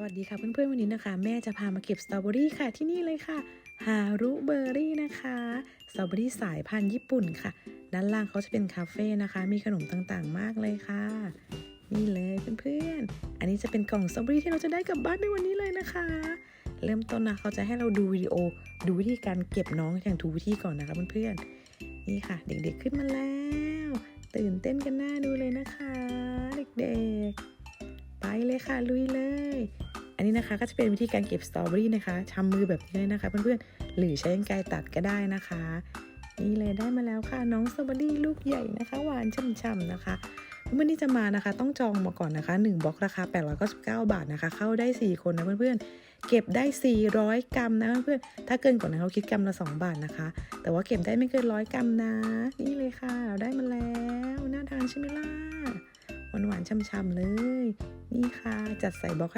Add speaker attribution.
Speaker 1: สวัสดีค่ะเพื่อนๆวันนี้นะคะ แม่จะพามาเก็บสตรอเบอรี่ค่ะที่นี่เลยค่ะฮารุเบอร์รี่นะคะสตรอเบอรี่สายพันธุ์ญี่ปุ่นค่ะ ด้านล่างเขาจะเป็นคาเฟ่นะคะ มีขนมต่างๆ มากเลยค่ะ นี่เลยเพื่อนๆอันนี้จะเป็นกล่องสตรอเบอรี่ที่เราจะได้กลับบ้านในวันนี้เลยนะคะ เริ่มต้นนะเขาจะให้เราดูวิดีโอ ดูวิธีการเก็บน้องอย่างถูกวิธีก่อนนะคะเพื่อนๆนี่ค่ะ เด็กๆขึ้นมาแล้ว ตื่นเต้นกันหน้าดูเลยนะคะ เด็กๆ ไปเลยค่ะลุยเลย นี้นะคะ ก็จะเป็นวิธีการเก็บสตรอเบอรี่นะคะทำมือแบบนี้เลยนะคะ เพื่อนๆ หรือใช้กรรไกรตัดก็ได้นะคะ นี่เลยได้มาแล้วค่ะ น้องสตรอเบอรี่ลูกใหญ่นะคะ หวานช่ำๆนะคะเมื่อที่จะมานะคะ ต้องจองมาก่อนนะคะ1บล็อกราคา899 บาทนะคะ เข้าได้ 4 คนนะเพื่อนๆ เก็บได้ 400 กรัมนะเพื่อนๆถ้าเกินกว่านั้นเขาคิดกรัมละ 2 บาทนะคะ แต่ว่าเก็บได้ไม่เกินร้อยกรัมนะ นี่เลยค่ะ เราได้มาแล้วน่าทานใช่ไหมล่ะหวานๆช่ำๆเลย นี่ค่ะ จัดใส่บล็อก